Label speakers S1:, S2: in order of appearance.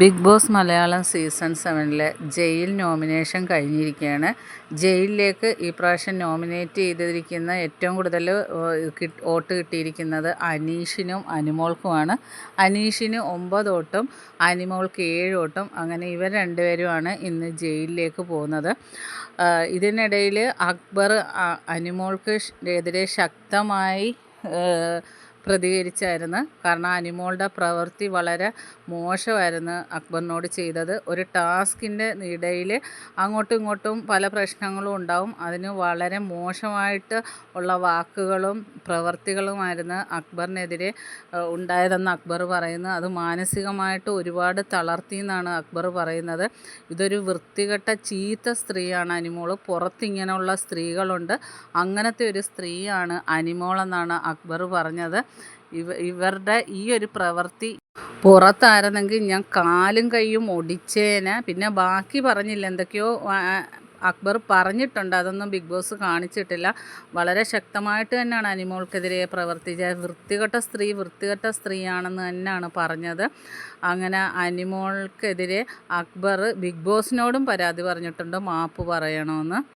S1: Big Boss Malayalam season സെവനിലെ jail nomination കഴിഞ്ഞിരിക്കുകയാണ്. ജയിലിലേക്ക് ഈ പ്രാവശ്യം നോമിനേറ്റ് ചെയ്തിരിക്കുന്ന ഏറ്റവും കൂടുതൽ വോട്ട് കിട്ടിയിരിക്കുന്നത് അനീഷിനും അനിമോൾക്കുമാണ്. അനീഷിന് ഒമ്പത് വോട്ടും അനിമോൾക്ക് ഏഴ് വോട്ടും അങ്ങനെ ഇവർ രണ്ടുപേരുമാണ് ഇന്ന് ജയിലിലേക്ക് പോകുന്നത്. ഇതിനിടയിൽ അക്ബർ അനിമോൾക്ക് എതിരെ ശക്തമായി പ്രതികരിച്ചായിരുന്നു. കാരണം അനിമോളുടെ പ്രവൃത്തി വളരെ മോശമായിരുന്നു അക്ബറിനോട് ചെയ്തത്. ഒരു ടാസ്കിന്റെ ഇടയിൽ അങ്ങോട്ടും ഇങ്ങോട്ടും പല പ്രശ്നങ്ങളും ഉണ്ടാവും. അതിന് വളരെ മോശമായിട്ട് ഉള്ള വാക്കുകളും പ്രവർത്തികളുമായിരുന്നു അക്ബറിനെതിരെ ഉണ്ടായതെന്ന് അക്ബർ പറയുന്നു. അത് മാനസികമായിട്ട് ഒരുപാട് തളർത്തി എന്നാണ് അക്ബർ പറയുന്നത്. ഇതൊരു വൃത്തികെട്ട ചീത്ത സ്ത്രീയാണ് അനിമോൾ. പുറത്തിങ്ങനെയുള്ള സ്ത്രീകളുണ്ട്. അങ്ങനത്തെ ഒരു സ്ത്രീയാണ് അനിമോൾ എന്നാണ് അക്ബർ പറഞ്ഞത്. ഇവ ഇവരുടെ ഈ ഒരു പ്രവൃത്തി പുറത്തായിരുന്നെങ്കിൽ ഞാൻ കാലും കൈയും ഒടിച്ചേനെ. പിന്നെ ബാക്കി പറഞ്ഞില്ല എന്തൊക്കെയോ അക്ബർ പറഞ്ഞിട്ടുണ്ട്. അതൊന്നും ബിഗ് ബോസ് കാണിച്ചിട്ടില്ല. വളരെ ശക്തമായിട്ട് തന്നെയാണ് അനിമോൾക്കെതിരെ പ്രവർത്തിച്ച വൃത്തികെട്ട സ്ത്രീ വൃത്തികെട്ട സ്ത്രീയാണെന്ന് തന്നെയാണ് പറഞ്ഞത്. അങ്ങനെ അനിമോൾക്കെതിരെ അക്ബർ ബിഗ് ബോസിനോടും പരാതി പറഞ്ഞിട്ടുണ്ട്. മാപ്പ് പറയണമെന്ന്.